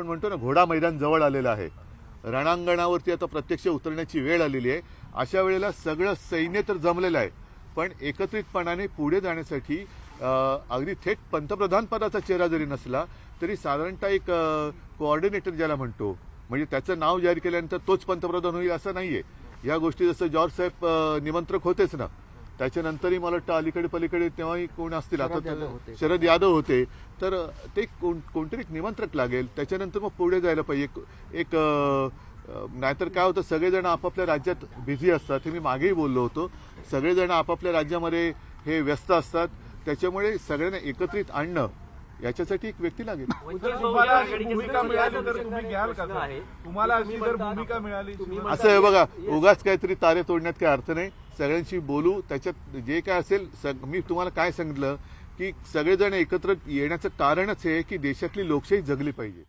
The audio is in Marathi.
आपण म्हणतो ना घोडा मैदान जवळ आलेलं आहे. रणांगणावरती आता प्रत्यक्ष उतरण्याची वेळ आलेली आहे. अशा वेळेला सगळं सैन्य तर जमलेलं आहे. पण एकत्रितपणाने पुढे जाण्यासाठी अगदी थेट पंतप्रधान पदाचा चेहरा जरी नसला तरी साधारणतः एक कोऑर्डिनेटर ज्याला म्हणतो म्हणजे त्याचं नाव जाहीर केल्यानंतर तोच पंतप्रधान होईल असं नाहीये. या गोष्टी जसं जॉर्ज साहेब निमंत्रक होतेच ना. त्याच्यानंतरही मला वाटतं अलीकडे पलीकडे तेव्हाही कोण असतील आता शरद यादव होते. शरद यादव होते. तर ते कोण- कोणतरी एक निमंत्रक लागेल. त्याच्यानंतर मग पुढे जायला पाहिजे. एक- नाहीतर काय होतं सगळेजण आपापल्या राज्यात बिझी असतात हे मी मागेही बोललो होतो. सगळेजण आपापल्या राज्यामध्ये हे व्यस्त असतात. त्याच्यामुळे सगळ्यांना एकत्रित आणणं याच्यासाठी एक व्यक्ती लागेल. तुम्हाला असं आहे बघा उगाच काहीतरी तारे तोडण्यात काही अर्थ नाही. सगळ्यांशी बोलू. त्याच्यात जे काय असेल सग- मी तुम्हाला काय सांगितलं की सगळेजण एकत्र येण्याचं कारणच हे आहे की देशातली लोकशाही जगली पाहिजे.